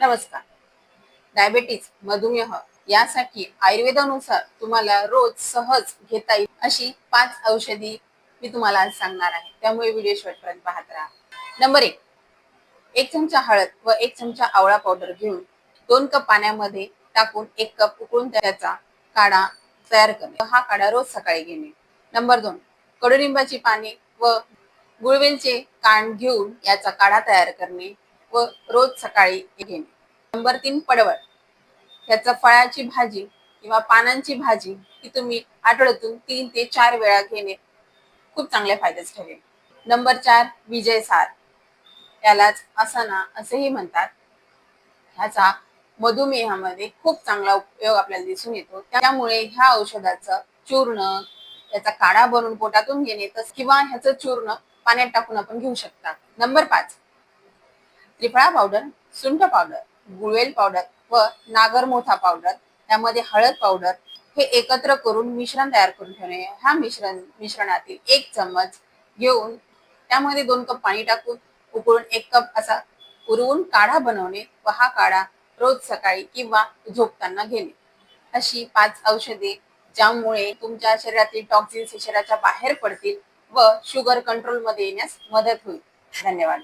नमस्कार. डायबेटीज मधुमेह यासाठी आयुर्वेदानुसार तुम्हाला रोज सहज घेता येईल अशी पाच औषधी मी तुम्हाला आज सांगणार आहे. त्यामुळे व्हिडिओ शेवटपर्यंत पाहत राहा. नंबर एक एक चमचा हळद व एक चमचा आवळा पावडर घेऊन दोन कप पाण्यामध्ये टाकून एक कप उकळून त्याचा काढा तयार करणे. हा काढा रोज सकाळी घेणे. नंबर दोन कडुलिंबाची पाने व गुळवेलचे कांड घेऊन याचा काढा तयार करणे. व रोज सकाळी घेणे. नंबर तीन पडवळ. याचा फळाची भाजी किंवा पानांची भाजी ही तुम्ही आठवड्यातून तीन ते चार वेळा घेणे. खूप चांगल्या फायद्याच ठरेल. नंबर चार विजय सार. यालाच असना असेही म्हणतात. ह्याचा मधुमेहामध्ये खूप चांगला उपयोग आपल्याला दिसून येतो. त्यामुळे ह्या औषधाचं चूर्ण याचा काढा बनवून पोटातून घेणे तस किंवा ह्याचं चूर्ण पाण्यात टाकून आपण घेऊ शकता. नंबर पाच त्रिफळा पावडर सुंठ पावडर गुळवेल पावडर व नागरमोथा पावडर त्यामध्ये हळद पावडर हे एकत्र करून मिश्रण तयार करून ठेवणे. ह्या मिश्रण मिश्रणातील एक चम्मच घेऊन त्यामध्ये दोन कप पाणी टाकून उकळून एक कप असा उरवून काढा बनवणे व हा काढा रोज सकाळी किंवा झोपताना घेणे. अशी पाच औषधे ज्यामुळे तुमच्या शरीरातील टॉक्सिन्स शरीराच्या बाहेर पडतील व शुगर कंट्रोलमध्ये येण्यास मदत होईल. धन्यवाद.